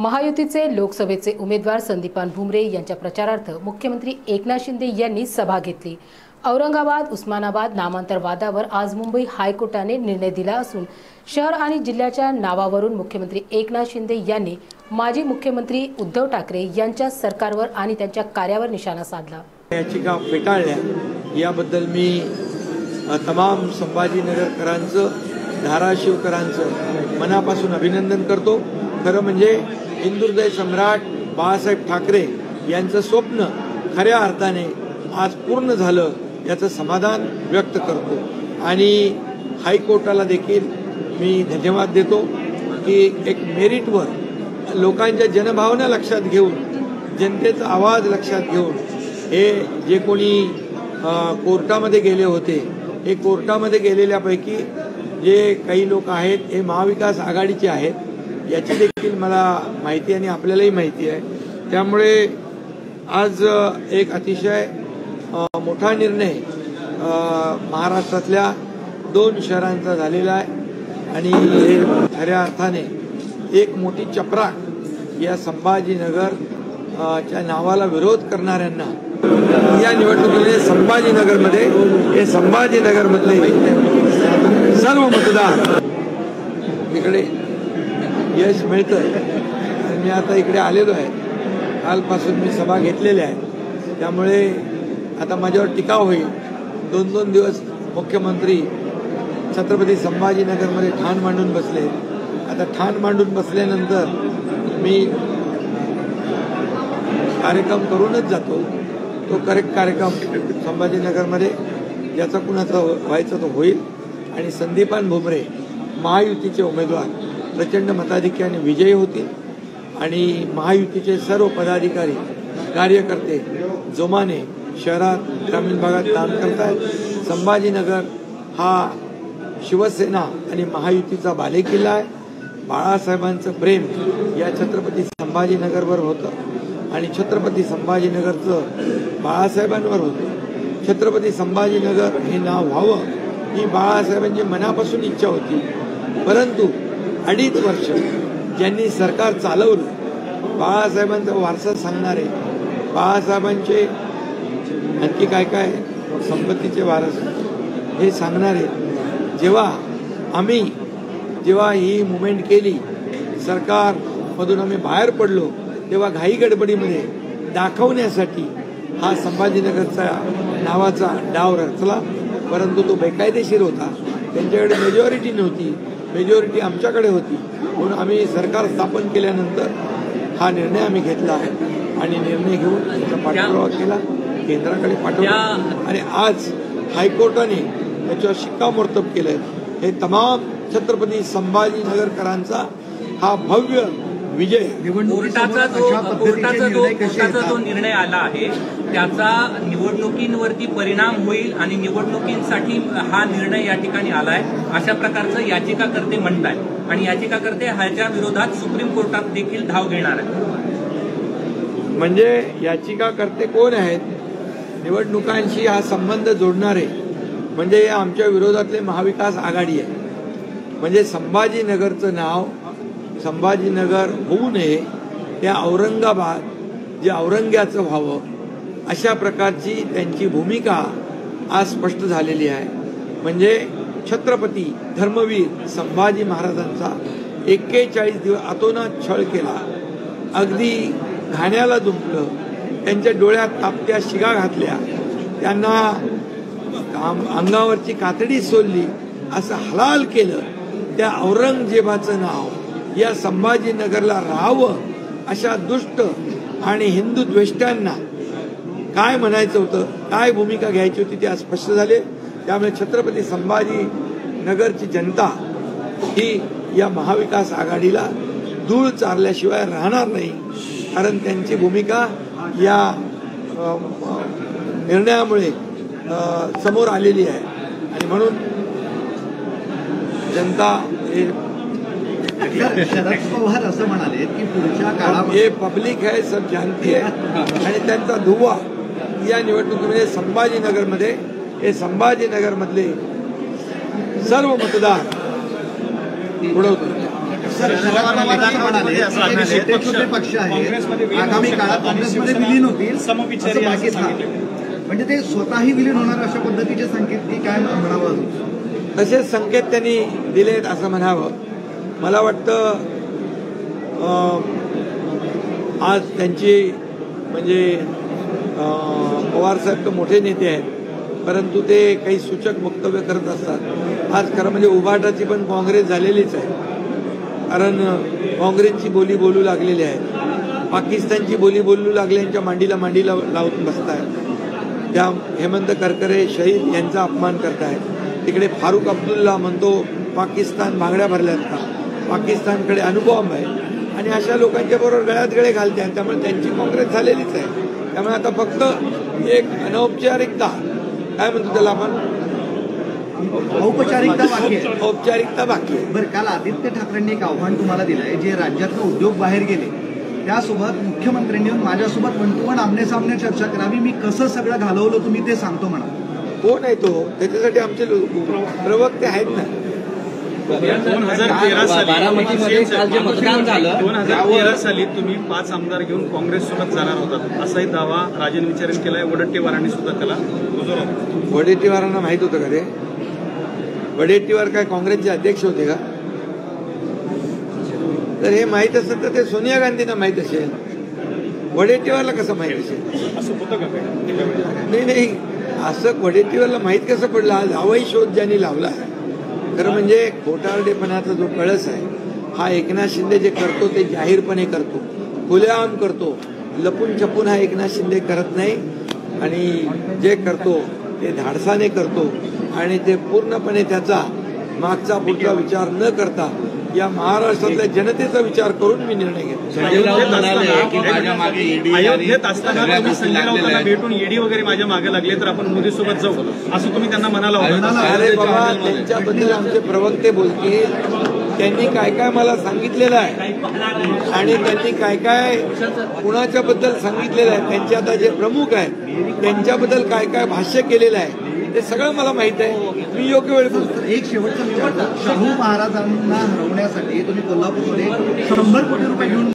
महायुतीचे लोकसभेचे उमेदवार संदीपान भुमरे यांच्या प्रचारार्थ मुख्यमंत्री एकनाथ शिंदे यांनी सभा घेतली. औरंगाबाद उस्मानाबाद नामांतर वादावर आज मुंबई हायकोर्टाने निर्णय दिला असून शहर आणि जिल्ह्याच्या नावावरून मुख्यमंत्री एकनाथ शिंदे यांनी माजी मुख्यमंत्री उद्धव ठाकरे यांच्या सरकारवर आणि त्यांच्या कार्यावर निशाणा साधला. याचिका फेटाळल्या. याबद्दल मी तमाम संभाजीनगरकरांचं धाराशिवकरांचं मनापासून अभिनंदन करतो. खरं म्हणजे हिंदुहृदय सम्राट बाळासाहेब ठाकरे यांचं स्वप्न खऱ्या अर्थाने आज पूर्ण झालं याचं समाधान व्यक्त करतो. आणि हायकोर्टाला देखील मी धन्यवाद देतो की एक मेरिटवर लोकांच्या जनभावना लक्षात घेऊन जनतेचा आवाज लक्षात घेऊन हे जे कोणी कोर्टामध्ये गेले होते हे कोर्टामध्ये गेलेल्यापैकी जे काही लोक आहेत हे महाविकास आघाडीचे आहेत याची देखील मला माहिती आणि आपल्यालाही माहिती आहे. त्यामुळे आज एक अतिशय मोठा निर्णय महाराष्ट्रातल्या दोन शहरांचा झालेला आहे. आणि हे खऱ्या अर्थाने एक मोठी चपराक या संभाजीनगर च्या नावाला विरोध करणाऱ्यांना या निवडणुकीमध्ये संभाजीनगरमध्ये हे संभाजीनगरमधले सर्व मतदार इकडे यश मिळतं तर मी आता इकडे आलेलो आहे. कालपासून मी सभा घेतलेल्या आहे त्यामुळे आता माझ्यावर टीका होईल. दोन दोन दिवस मुख्यमंत्री छत्रपती संभाजीनगरमध्ये ठाण मांडून बसले. आता ठाण मांडून बसल्यानंतर मी कार्यक्रम करूनच जातो. तो करेक्ट कार्यक्रम संभाजीनगरमध्ये ज्याचा कुणाचा व्हायचा तो होईल. आणि संदीपान भुमरे महायुतीचे उमेदवार प्रचंड मताधिक्याने विजयी होतील आणि महायुतीचे सर्व पदाधिकारी कार्यकर्ते जोमाने शहरात ग्रामीण भागात काम आहेत संभाजीनगर हा शिवसेना आणि महायुतीचा बालेकिल्ला आहे. बाळासाहेबांचं प्रेम या छत्रपती संभाजीनगरवर होतं. आणि छत्रपती संभाजीनगरचं बाळासाहेबांवर होतं. छत्रपती संभाजीनगर हे नाव व्हावं ही बाळासाहेबांची मनापासून इच्छा होती. परंतु अडीच वर्ष ज्यांनी सरकार चालवलं बाळासाहेबांचा वारसा सांगणारे बाळासाहेबांचे आणखी काय काय संपत्तीचे वारस हे सांगणारे जेव्हा आम्ही जेव्हा ही मुवमेंट केली सरकारमधून आम्ही बाहेर पडलो तेव्हा घाई गडबडीमध्ये दाखवण्यासाठी हा संभाजीनगरचा नावाचा डाव रचला परंतु तो बेकायदेशीर होता. त्यांच्याकडे मेजॉरिटी नव्हती. मेजॉरिटी आमच्याकडे होती. म्हणून आम्ही सरकार स्थापन केल्यानंतर हा निर्णय आम्ही घेतला आहे. आणि निर्णय घेऊन त्याचा पाठपुरावा केला केंद्राकडे पाठवला. आणि आज हायकोर्टाने त्याच्यावर शिक्कामोर्तब केलंय. हे तमाम छत्रपती संभाजीनगरकरांचा हा भव्य विजय. कोर्टाचा जो कोर्टाचा जो कोर्टाचा जो निर्णय आला आहे त्याचा निवडणुकींवरती परिणाम होईल आणि निवडणुकींसाठी हा निर्णय या ठिकाणी आलाय. अशा प्रकारचं याचिकाकर्ते म्हणताय आणि याचिकाकर्ते ह्याच्या विरोधात सुप्रीम कोर्टात देखील धाव घेणार आहेत. म्हणजे याचिकाकर्ते कोण आहेत? निवडणुकांशी हा संबंध जोडणारे म्हणजे या आमच्या विरोधातले महाविकास आघाडी आहे. म्हणजे संभाजीनगरचं नाव संभाजीनगर होऊ नये त्या औरंगाबाद जे औरंग्याचं व्हावं अशा प्रकारची त्यांची भूमिका आज स्पष्ट झालेली आहे. म्हणजे छत्रपती धर्मवीर संभाजी महाराजांचा एक्केचाळीस दिवस अतोनात छळ केला. अगदी घाण्याला दुंपलं त्यांच्या डोळ्यात तापत्या शिगा घातल्या. त्यांना अंगावरची कातडी सोडली असं हलाल केलं. त्या औरंगजेबाचं नाव. या संभाजीनगरला राहावं अशा दुष्ट आणि हिंदू द्वेष्टांना काय म्हणायचं होतं काय भूमिका घ्यायची होती ते आज स्पष्ट झाले. त्यामुळे छत्रपती संभाजी नगरची जनता ही या महाविकास आघाडीला धूळ चारल्याशिवाय राहणार नाही कारण त्यांची भूमिका या निर्णयामुळे समोर आलेली आहे. आणि म्हणून जनता हे शरद पवार असं म्हणाले की पुढच्या काळामध्ये ये पब्लिक है सब जानती है आणि त्यांचा धुवा या निवडणुकीमध्ये संभाजीनगरमध्ये हे संभाजीनगरमधले सर्व मतदार छोटे पक्ष आहेत. आगामी काळात काँग्रेसमध्ये विलीन होतील हा. म्हणजे ते स्वतःही विलीन होणार अशा पद्धतीचे संकेत की काय म्हणावं तसेच संकेत त्यांनी दिलेत असं म्हणावं. मला वाटतं आज त्यांची म्हणजे पवारसाहेब तर मोठे नेते आहेत परंतु ते काही सूचक वक्तव्य करत असतात. आज खरं म्हणजे उभाटाची पण काँग्रेस झालेलीच आहे. कारण काँग्रेसची बोली बोलू लागलेली आहे पाकिस्तानची बोली बोलू लागल्यांच्या मांडीला मांडीला लावून बसत आहेत त्या हेमंत करकरे शहीद यांचा अपमान करत आहेत तिकडे फारुख अब्दुल्ला म्हणतो पाकिस्तान भांगड्या भरल्यात का? पाकिस्तानकडे अनुभव आहे. आणि अशा लोकांच्या बरोबर गळ्यात गळे घालते. आणि त्यामुळे त्यांची काँग्रेस झालेलीच आहे. त्यामुळे आता फक्त एक अनौपचारिकता. काय म्हणतो त्याला आपण? औपचारिकता बाकी आहे. औपचारिकता बाकी आहे. बरं काल आदित्य ठाकरेंनी एक आव्हान तुम्हाला दिलंय जे राज्यातनं उद्योग बाहेर गेले. त्यासोबत मुख्यमंत्र्यांनी येऊन माझ्यासोबत वन टू वन आमने सामने चर्चा करावी. मी कसं सगळं घालवलं तुम्ही ते सांगतो म्हणा. कोण आहे तो? त्याच्यासाठी आमचे प्रवक्ते आहेत ना. दोन हजार तेरा साली बारामतीमध्ये काल जे मतदान झालं दोन हजार तेरा साली तुम्ही पाच आमदार घेऊन काँग्रेस सोबत जाणार होतात. असाही दावा राजन विचारण केलाय वडट्टीवारांनी सुद्धा त्याला रुजवला होता. वडेट्टीवारांना माहीत होतं का ते? वडेट्टीवार काय काँग्रेसचे अध्यक्ष होते का? तर हे माहीत असेल तर ते सोनिया गांधींना माहीत असेल. वडेट्टीवारला कसं माहीत असेल? असं होतं का? नाही नाही. असं वडेट्टीवारला माहीत कसं पडलं? आज हवाई शोध ज्यांनी लावला आहे खरं म्हणजे खोटारडेपणाचा जो कळस आहे हा एकनाथ शिंदे जे करतो ते जाहीरपणे करतो. खुलेआम करतो. लपून छपून हा एकनाथ शिंदे करत नाही. आणि जे करतो ते धाडसाने करतो. आणि ते पूर्णपणे त्याचा मागचा पुढचा विचार न करता या महाराष्ट्रातल्या जनतेचा विचार करून मी निर्णय घेतो संजय राऊत म्हणाले की माझ्या मागे ईडी अयोध्येत असताना तुम्ही संजय राऊतांना भेटून ईडी वगैरे माझ्या मागे लागले तर आपण मोदी सोबत जाऊ. असं तुम्ही त्यांना म्हणाला होता. अरे बाबा त्यांच्याबद्दल आमचे प्रवक्ते बोलतील. त्यांनी काय काय मला सांगितलेलं आहे? आणि त्यांनी काय काय कुणाच्या बद्दल सांगितलेलं आहे? त्यांचे आता जे प्रमुख आहेत त्यांच्याबद्दल काय काय भाष्य केलेलं आहे? ते सगळं मला माहीत आहे. मी योग्य वेळ एक शेवटचा शाहू महाराजांना हरवण्यासाठी तुम्ही कोल्हापूरमध्ये शंभर कोटी रुपये घेऊन